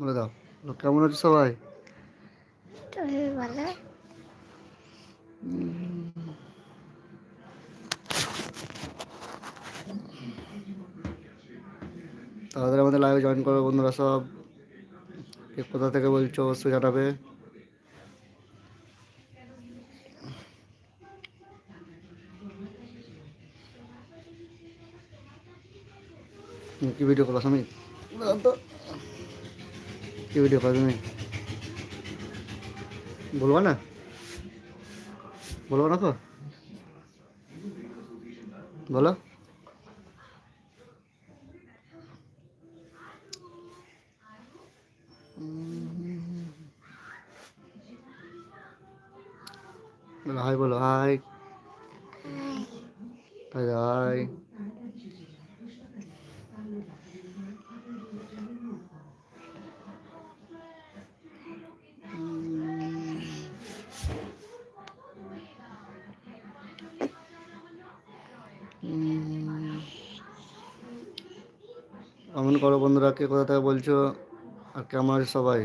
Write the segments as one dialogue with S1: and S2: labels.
S1: বলে দাও। কেমন আছো সবাই?
S2: তুমি
S1: তাড়াতাড়ি আমাদের লাইভে জয়েন করো বন্ধুরা সব। কে কোথা থেকে বলছো অবশ্যই জানাবে। কি ভিডিও করো স্বামী কি ভিডিও করো তুমি বলবা না বলব না তো বলো বলো হাই বলো হাই হাই হাই বন্ধুরা কে কোথা থেকে বলছো আর কেমন আছে সবাই?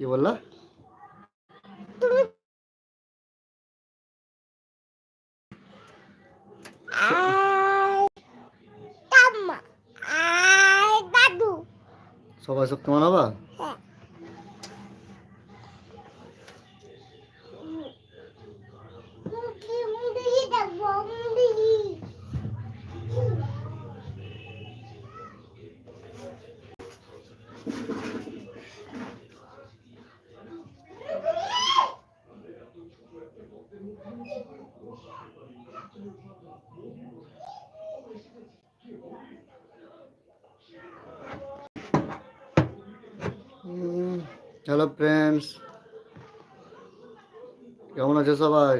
S1: কি বললা?
S2: আই তাম্মা আই দাদু
S1: সবাই শক্তিমান হবা
S2: হ্যাঁ মুখে মুড়ি দেখব মুড়ি
S1: হ্যালো ফ্রেন্ডস কেমন আছে সবাই?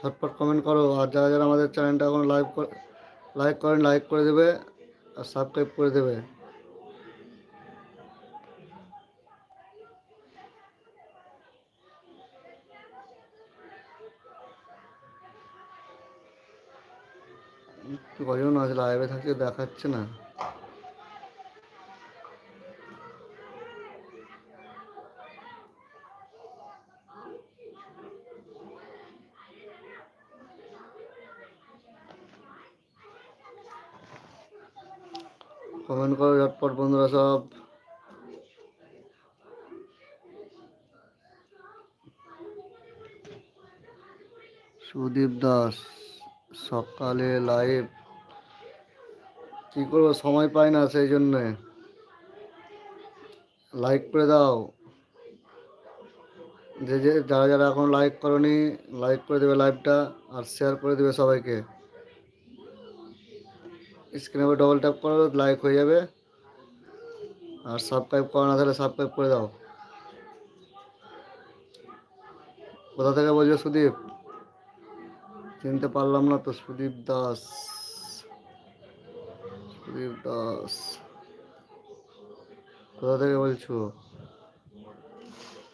S1: ঝটপট কমেন্ট করো। আর যারা যারা আমাদের চ্যানেলটা এখন লাইভ লাইক করেন লাইক করে দেবে আর সাবস্ক্রাইব করে দেবে। কজন আছে? লাইভে থাকছে, দেখাচ্ছে না। কমেন্ট করো, ঝটপট বন্ধুরা সব। সুদীপ দাস, সকালে লাইভ কি করব, সময় পাই না সেই জন্যে। লাইক করে দাও। যে যে, যারা যারা এখন লাইক করনি লাইক করে দেবে লাইভটা আর শেয়ার করে দেবে সবাইকে। স্ক্রিনে ডবল ট্যাপ করো লাইক হয়ে যাবে। আর সাবস্ক্রাইব করো না তাহলে সাবস্ক্রাইব করে দাও। কোথা থেকে বলছো সুদীপ? চিনতে পারলাম না তো সুদীপ দাস। সুদীপ দাস। কোথা থেকে বলছো?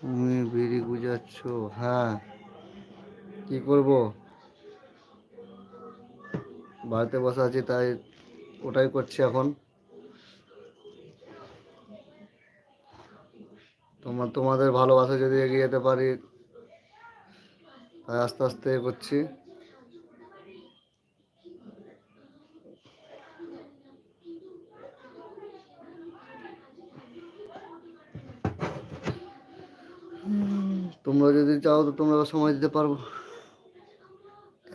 S1: তুমি বিড়ি গুজাচ্ছ হ্যাঁ। কি করব? বাড়িতে বসে আছি, তাই ওটাই করছি এখন। তোমার তোমাদের ভালোবাসা যদি এগিয়ে যেতে পারি, তাই আস্তে আস্তে করছি তোমরা যদি চাও তো তোমরা সময় দিতে পারব।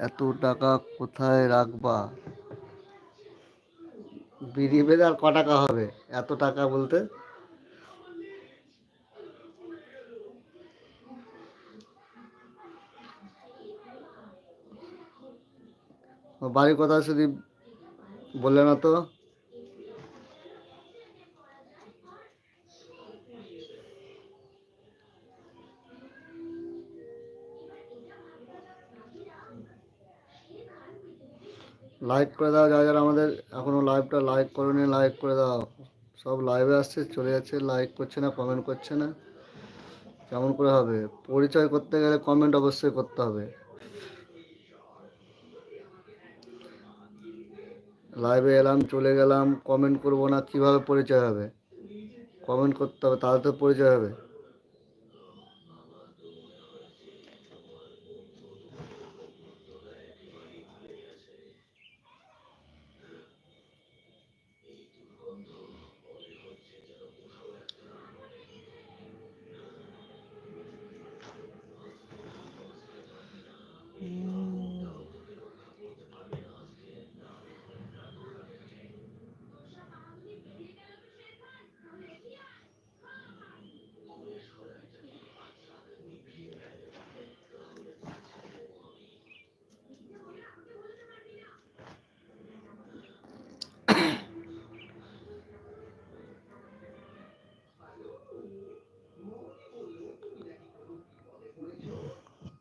S1: এত টাকা কোথায় রাখবা? বিড়ি বেঁধে আর ক টাকা হবে? এত টাকা বলতে? বাড়ির কথা শুধু বললে না তো? লাইক করে দাও, যারা যারা আমাদের এখনও লাইভটা লাইক করোনি লাইক করে দাও। সব লাইভে আসছে, চলে যাচ্ছে লাইক করছে না কমেন্ট করছে না। কেমন করে হবে? পরিচয় করতে গেলে কমেন্ট অবশ্যই করতে হবে। লাইভে এলাম, চলে গেলাম কমেন্ট করব না, কীভাবে পরিচয় হবে? কমেন্ট করতে হবে, তাহলে তো পরিচয় হবে।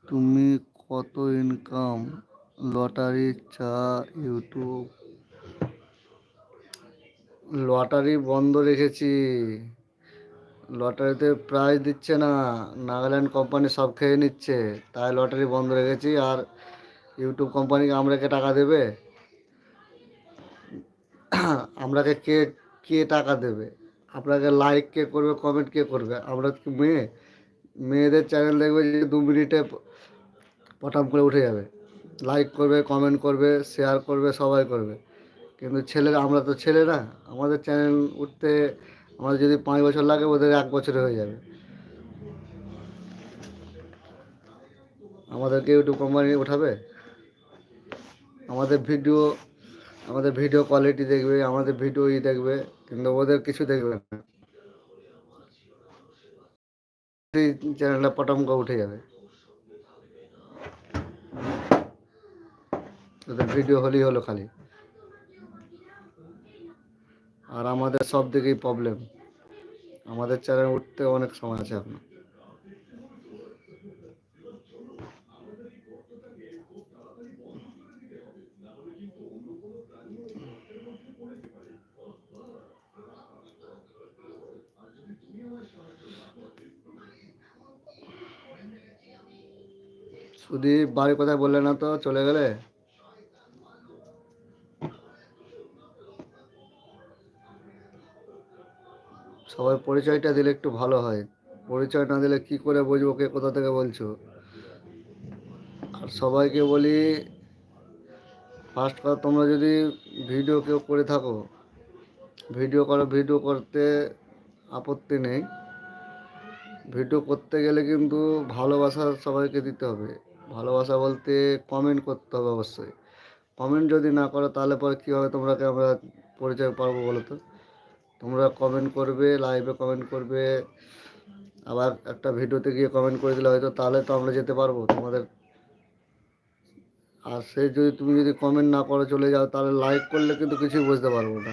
S1: তুমি কত ইনকাম লটারি চা ইউটিউব লটারি বন্ধ রেখেছি। লটারিতে প্রাইজ দিচ্ছে না। নাগাল্যান্ড কোম্পানি সব খেয়ে নিচ্ছে। তাই লটারি বন্ধ রেখেছি। আর ইউটিউব কোম্পানিকে আমরাকে টাকা দেবে? আমরাকে কে কে টাকা দেবে? আপনাকে লাইক কে করবে কমেন্ট কে করবে? আমরা কি মেয়ে? মেয়েদের চ্যানেল দেখবে যে দু মিনিটে পটাম করে উঠে যাবে। লাইক করবে কমেন্ট করবে শেয়ার করবে, সবাই করবে। কিন্তু ছেলেরা, আমরা তো ছেলে না আমাদের চ্যানেল উঠতে আমাদের যদি পাঁচ বছর লাগে, ওদের এক বছরে হয়ে যাবে। আমাদেরকে ইউটিউব কোম্পানি উঠাবে আমাদের ভিডিও আমাদের ভিডিও কোয়ালিটি দেখবে, আমাদের ভিডিও ই দেখবে, কিন্তু ওদের কিছু দেখবে না। চ্যানেলটা পটমকা উঠে যাবে। ওদের ভিডিও হলেই হলো খালি। আর আমাদের সব দিকেই প্রবলেম আমাদের চ্যানেল উঠতে অনেক সময় আছে এখন। শুধু বাড়ির কথা বললে না তো? চলে গেলে? সবাই পরিচয়টা দিলে একটু ভালো হয়। পরিচয় না দিলে কি করে বুঝব? কে কোথা থেকে বলছো? আর সবাইকে বলি ফার্স্ট কথা, তোমরা যদি ভিডিও কেউ করে থাকো ভিডিও করো ভিডিও করতে আপত্তি নেই। ভিডিও করতে গেলে কিন্তু ভালোবাসা সবাইকে দিতে হবে। ভালোবাসা বলতে কমেন্ট করতে হবে অবশ্যই। কমেন্ট যদি না করো, তাহলে পরে কীভাবে তোমরাকে আমরা পরিচয় পারব বলো তো? তোমরা কমেন্ট করবে লাইভে কমেন্ট করবে। আবার একটা ভিডিওতে গিয়ে কমেন্ট করে দিলে হয়তো তাহলে তো আমরা যেতে পারব। তোমাদের আর সে যদি তুমি যদি কমেন্ট না করে চলে যাও, তাহলে লাইক করলে কিন্তু কিছুই বুঝতে পারব না।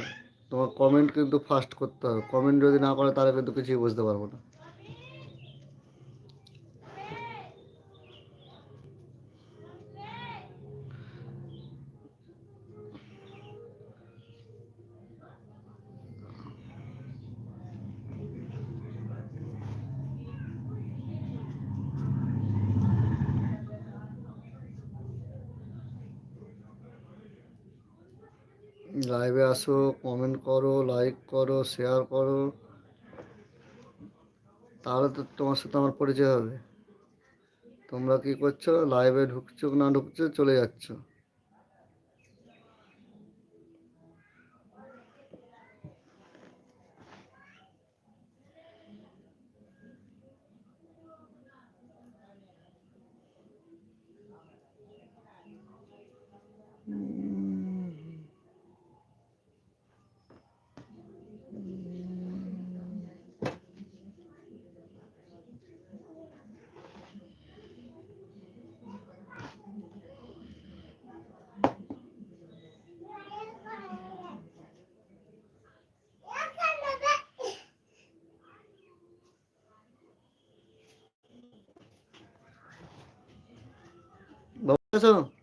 S1: তোমার কমেন্ট কিন্তু ফাস্ট করতে হবে। কমেন্ট যদি না করে, তাহলে কিন্তু কিছুই বুঝতে পারব না। লাইভে আসো কমেন্ট করো লাইক করো শেয়ার করো। তাহলে তো তোমার সাথে আমার পরিচয় হবে। তোমরা কি করছ? লাইভে ঢুকছো না ঢুকছো, চলে যাচ্ছ। বাবু আছো